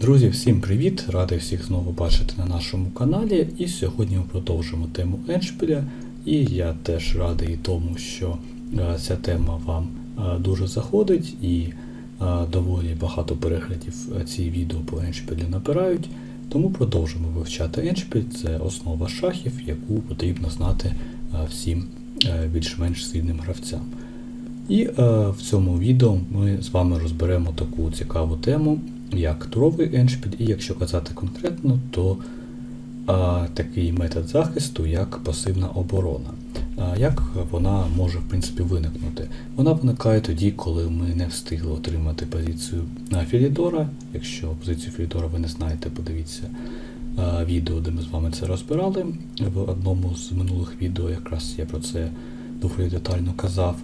Друзі, всім привіт! Радий всіх знову бачити на нашому каналі. І сьогодні ми продовжимо тему Еншпіля. І я теж радий тому, що е, ця тема вам е, дуже заходить і е, доволі багато переглядів ці відео по Еншпілю набирають. Тому продовжимо вивчати Еншпіль. Це основа шахів, яку потрібно знати всім більш-менш сильним гравцям. І в цьому відео ми з вами розберемо таку цікаву тему, як туровий еншпіль, і якщо казати конкретно, то е, такий метод захисту, як пасивна оборона. Е, як вона може в принципі виникнути? Вона виникає тоді, коли ми не встигли отримати позицію Філідора. Якщо позицію Філідора ви не знаєте, подивіться відео, де ми з вами це розбирали. В одному з минулих відео якраз я про це доволі детально казав.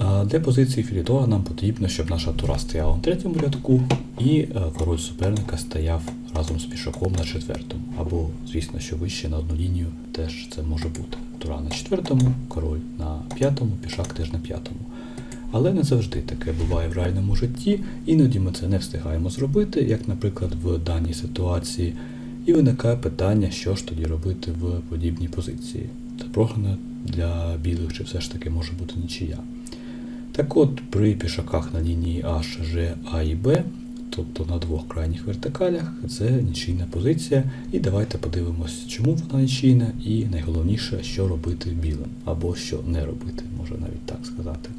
Для позиції Філідора нам потрібно, щоб наша тура стояла на третьому рядку і е, король суперника стояв разом з пішаком на четвертому. Або, звісно, що вище на одну лінію теж це може бути. Тура на четвертому, король на п'ятому, пішак теж на п'ятому. Але не завжди таке буває в реальному житті, іноді ми це не встигаємо зробити, як, наприклад, в даній ситуації. І виникає питання, що ж тоді робити в подібній позиції. Це програна для білих чи все ж таки може бути нічия. Так от, при пішаках на лінії H, G, А і Б, тобто на двох крайніх вертикалях, це нічийна позиція. І давайте подивимось, чому вона нічийна, і найголовніше, що робити білим, або що не робити, можна навіть так сказати.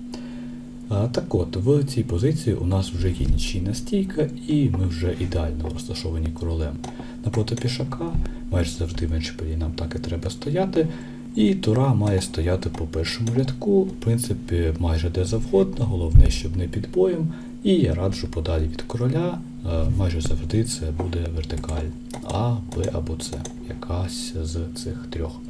А, так от, в цій позиції у нас вже є нічийна стійка, і ми вже ідеально розташовані королем напроти пішака. Майже завжди еншпілі нам так і треба стояти. І тура має стояти по першому рядку, в принципі, майже де завгодно, головне, щоб не під боєм. І я раджу подалі від короля, е, майже завжди це буде вертикаль А, Б або С, якась з цих трьох.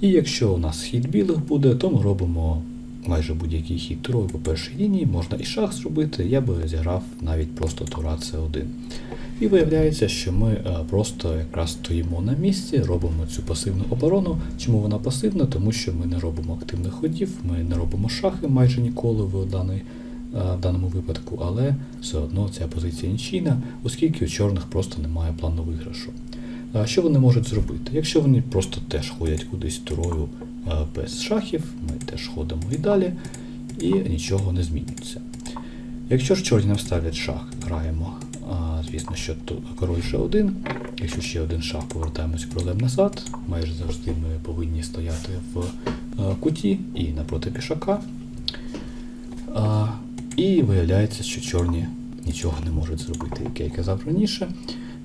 І якщо у нас хід білих буде, то ми робимо майже будь-який хід турою по першій лінії, можна і шах зробити, я би зіграв навіть просто тура С1. І виявляється, що ми е, просто якраз стоїмо на місці, робимо цю пасивну оборону. Чому вона пасивна? Тому що ми не робимо активних ходів, ми не робимо шахи майже ніколи в, даний, е, в даному випадку, але все одно ця позиція нічийна, оскільки у чорних просто немає плану виграшу. Що вони можуть зробити? Якщо вони просто теж ходять кудись турою е, без шахів, ми теж ходимо і далі, і нічого не змінюється. Якщо ж чорні нам ставлять шах, граємо, звісно, що король ще один. Якщо ще один шах, повертаємось королем назад. Майже завжди ми повинні стояти в е, куті і напроти пішака. І виявляється, що чорні нічого не можуть зробити, як я казав раніше.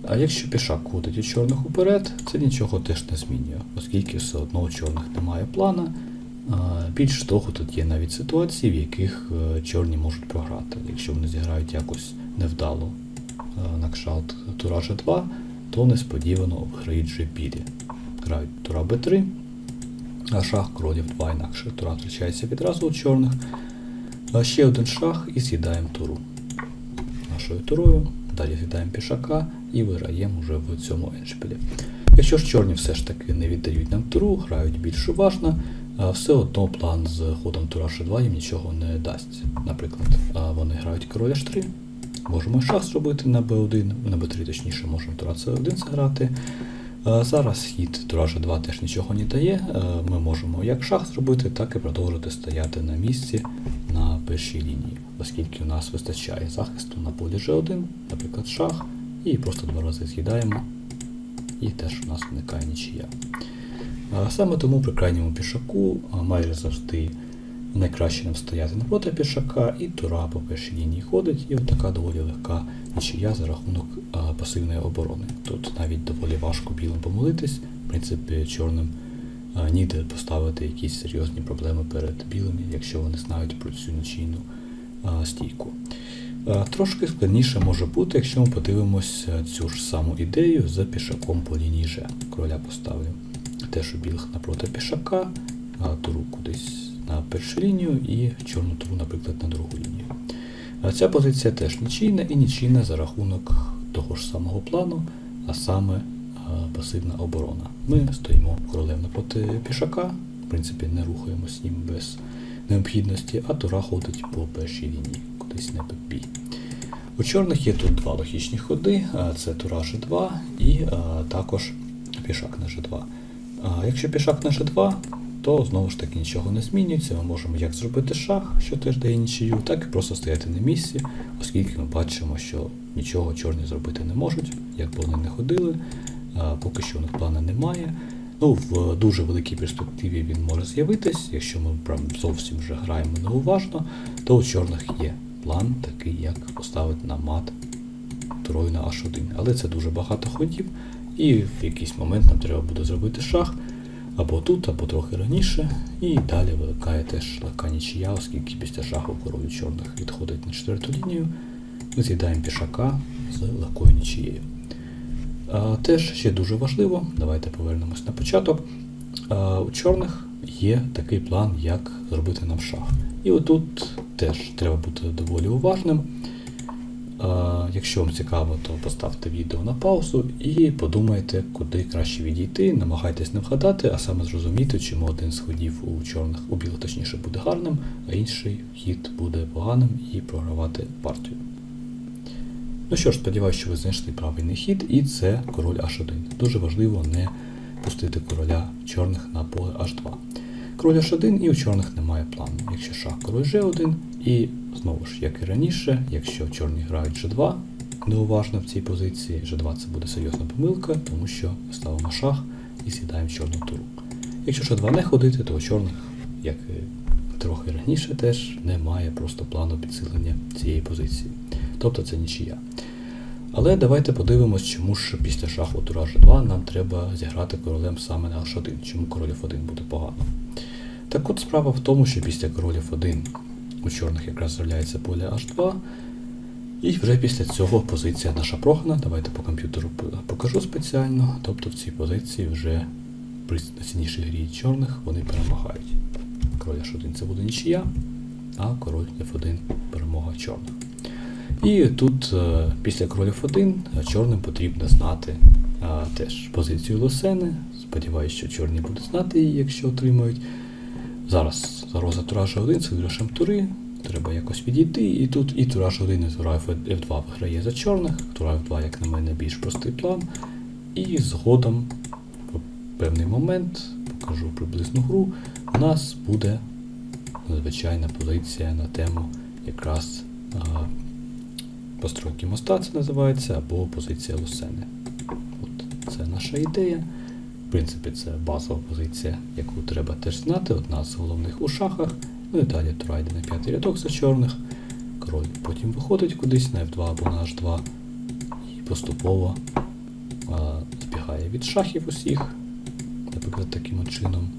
А якщо пішак ходить у чорних уперед, це нічого теж не змінює, оскільки все одно у чорних немає плана. Більш того, тут є навіть ситуації, в яких е, чорні можуть програти. Якщо вони зіграють якось невдало на кшалт тура G2, то несподівано вже білі. Грають тура Б3, а шах королів 2 інакше тура втрачається відразу у чорних. А ще один шах і з'їдаємо туру. Нашою турою. Далі з'їдаємо пішака і виграємо вже в цьому еншпілі. Якщо ж чорні все ж таки не віддають нам туру, грають більш уважно, все одно план з ходом тура H2 їм нічого не дасть. Наприклад, вони грають король H3, можемо шах зробити на B1, на B3 точніше можемо тура C1 зіграти. Зараз хід тура G2 теж нічого не дає. Е, Ми можемо як шах зробити, так і продовжити стояти на місці на першій лінії, оскільки у нас вистачає захисту на полі G1, наприклад, шах, і просто два рази з'їдаємо, і теж у нас виникає нічия. Саме тому при крайньому пішаку майже завжди найкраще нам стояти напроти пішака, і тура по першій лінії ходить, і отака доволі легка нічия за рахунок пасивної оборони. Тут навіть доволі важко білим помилитись, в принципі, чорним ніде поставити якісь серйозні проблеми перед білими, якщо вони знають про цю нічийну стійку. Трошки складніше може бути, якщо ми подивимося цю ж саму ідею з пішаком по лінії G. Короля поставлю теж у білих напроти пішака, а туру кудись на першу лінію і чорну туру, наприклад, на другу лінію. А Ця позиція теж нічийна і нічийна за рахунок того ж самого плану, а саме пасивна оборона. Ми стоїмо королем напроти пішака, в принципі, не рухаємось ним без необхідності, а тура ходить по першій лінії, кудись на бій. У чорних є тут два логічні ходи, це тура G2 і а, також пішак на G2. А якщо пішак на G2, то знову ж таки нічого не змінюється. Ми можемо як зробити шах, що теж дає нічию, так і просто стояти на місці, оскільки ми бачимо, що нічого чорні зробити не можуть, як б вони не ходили, поки що у них плану немає. Ну, в дуже великій перспективі він може з'явитись, якщо ми прям зовсім вже граємо неуважно, то у чорних є план такий, як поставити на мат турою на H1. Але це дуже багато ходів, і в якийсь момент нам треба буде зробити шах або тут, або трохи раніше, і далі виникає теж легка нічия, оскільки після шаху король чорних відходить на четверту лінію. Ми з'їдаємо пішака з легкою нічією. А, Теж ще дуже важливо, давайте повернемось на початок. А, У чорних є такий план, як зробити нам шах. І отут теж треба бути доволі уважним. Якщо вам цікаво, то поставте відео на паузу і подумайте, куди краще відійти. Намагайтесь не вгадати, а саме зрозуміти, чому один з ходів у чорних, у білих точніше, буде гарним, а інший хід буде поганим і програвати партію. Ну що ж, сподіваюся, що ви знайшли правильний хід, і це король H1. Дуже важливо не пустити короля чорних на поле H2. Король H1 і у чорних немає плану. Якщо шах король G1, і знову ж, як і раніше, якщо чорні грають G2, неуважно в цій позиції, G2 це буде серйозна помилка, тому що ставимо шах і сідаємо чорну туру. Якщо G2 не ходити, то у чорних, як і трохи раніше, теж немає просто плану підсилення цієї позиції. Тобто це нічия. Але давайте подивимось, чому ж після шаху тура G2 нам треба зіграти королем саме на H1, чому король F1 буде погано. Так от справа в тому, що після король F1 у чорних якраз з'являється поле H2, і вже після цього позиція наша програна. Давайте по комп'ютеру покажу спеціально. Тобто в цій позиції вже при ціннішій грі чорних вони перемагають. Король H1 це буде нічия, а король F1 перемога чорних. І тут е, після королів 1 чорним потрібно знати е, теж позицію Лосени. Сподіваюсь, що чорні будуть знати її, якщо отримають. Зараз загроза тураж 1 з виграшем тури. Треба якось відійти. І тут і тураж 1 і тура F2 виграє за чорних. Тура F2, як на мене, більш простий план. І згодом, в певний момент, покажу приблизну гру, у нас буде звичайна позиція на тему якраз. е, постройки моста це називається, або позиція Лусени. От Це наша ідея. В принципі, це базова позиція, яку треба теж знати, одна з головних у шахах. Ну і далі тура йде на п'ятий рядок за чорних. Король потім виходить кудись на F2 або на H2 і поступово а, збігає від шахів усіх. Наприклад, таким чином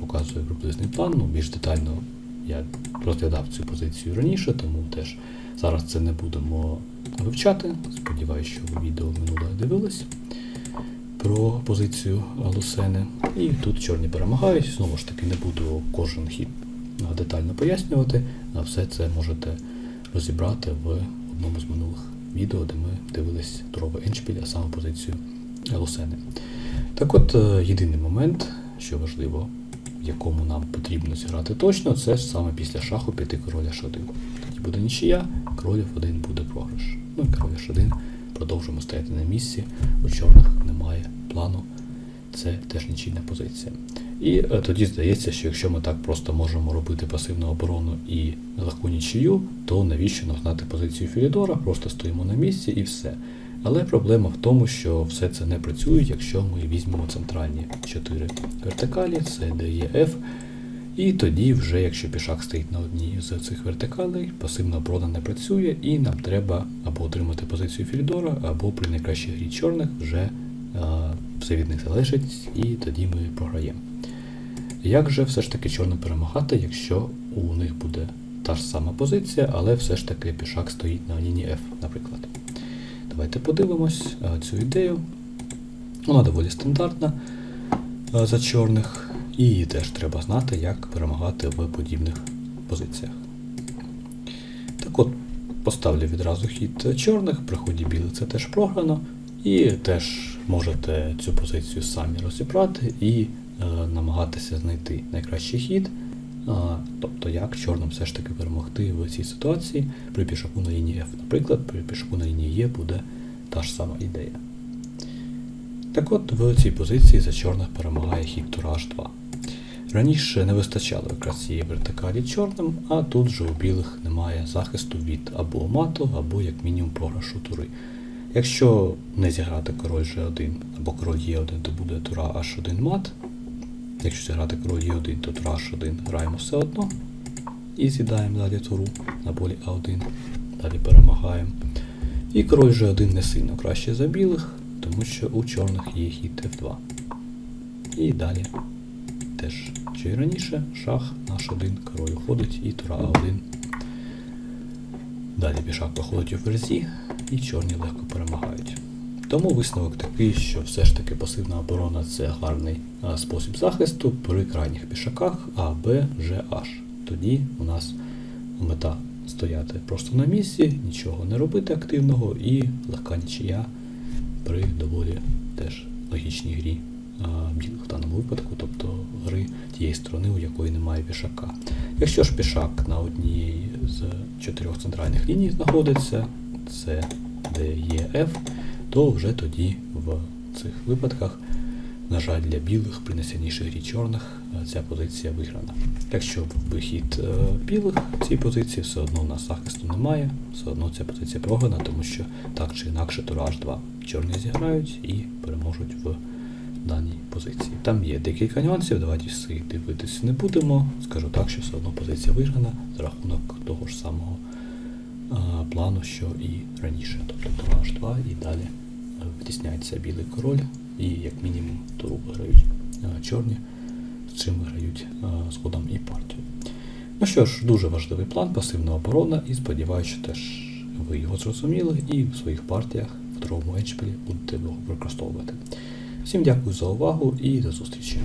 показує приблизний план. Ну, більш детально я розглядав цю позицію раніше, тому теж зараз це не будемо вивчати. Сподіваюся, що ви відео минуле дивились про позицію Лусени. І тут чорні перемагають. Знову ж таки, не буду кожен хід детально пояснювати, а все це можете розібрати в одному з минулих відео, де ми дивились туровий еншпіль, а саме позицію Лусени. Так от, е, єдиний момент, що важливо, в якому нам потрібно зіграти точно, це саме після шаху піти король H1. Тоді буде нічия, король F1 буде програш. Ну і король H1 продовжуємо стояти на місці. У чорних немає плану. Це теж нічийна позиція. І е, тоді здається, що якщо ми так просто можемо робити пасивну оборону і легку нічию, то навіщо нам знати позицію Філідора, просто стоїмо на місці і все. Але проблема в тому, що все це не працює, якщо ми візьмемо центральні 4 вертикалі, це F. І тоді, вже, якщо пішак стоїть на одній з цих вертикалей, пасивна оборона не працює, і нам треба або отримати позицію Філідора, або при найкращій грі чорних вже а, все від них залежить, і тоді ми програємо. Як же все ж таки чорно перемагати, якщо у них буде та ж сама позиція, але все ж таки пішак стоїть на лінії F, наприклад. Давайте подивимось цю ідею. Вона доволі стандартна за чорних, і теж треба знати, як перемагати в подібних позиціях. Так от, поставлю відразу хід чорних, при ході білих це теж програно, і теж можете цю позицію самі розібрати і е, намагатися знайти найкращий хід, А, тобто, як чорним все ж таки перемогти в цій ситуації при пішаку на лінії F. Наприклад, при пішаку на лінії E буде та ж сама ідея. Так от в цій позиції за чорних перемагає хід тура H2. Раніше не вистачало якраз цієї вертикалі чорним, а тут же у білих немає захисту від або мату, або як мінімум програшу тури. Якщо не зіграти король G1 або король Е1, то буде тура H1 мат. Якщо зіграти король Е1, то тура H1 граємо все одно. І з'їдаємо далі туру на полі А1. Далі перемагаємо. І король G1 не сильно краще за білих, тому що у чорних є хід F2. І далі теж, що і раніше, шах наш один, король уходить і тура А1. Далі пішак виходить у ферзі, і чорні легко перемагають. Тому висновок такий, що все ж таки пасивна оборона це гарний а, спосіб захисту при крайніх пішаках А, Б, Ж, H. Тоді у нас мета стояти просто на місці, нічого не робити активного і легка нічия при доволі теж логічній грі білих в даному випадку, тобто гри тієї сторони, у якої немає пішака. Якщо ж пішак на одній з чотирьох центральних ліній знаходиться, це де є F, то вже тоді в цих випадках, на жаль, для білих при найсильнішій грі чорних е, ця позиція виграна. Якщо вихід е, білих в цій позиції все одно у нас захисту немає, все одно ця позиція програна, тому що так чи інакше тура H2 чорні зіграють і переможуть в даній позиції. Там є декілька нюансів, давайте всі дивитися не будемо. Скажу так, що все одно позиція виграна за рахунок того ж самого а, плану, що і раніше. Тобто тура H2 і далі е, витісняється білий король, і як мінімум туру виграють а, чорні, з чим виграють а, згодом і партію. Ну що ж, дуже важливий план, пасивна оборона, і сподіваюся, що теж ви його зрозуміли і в своїх партіях в другому еншпілі будете його використовувати. Всім дякую за увагу і до зустрічі!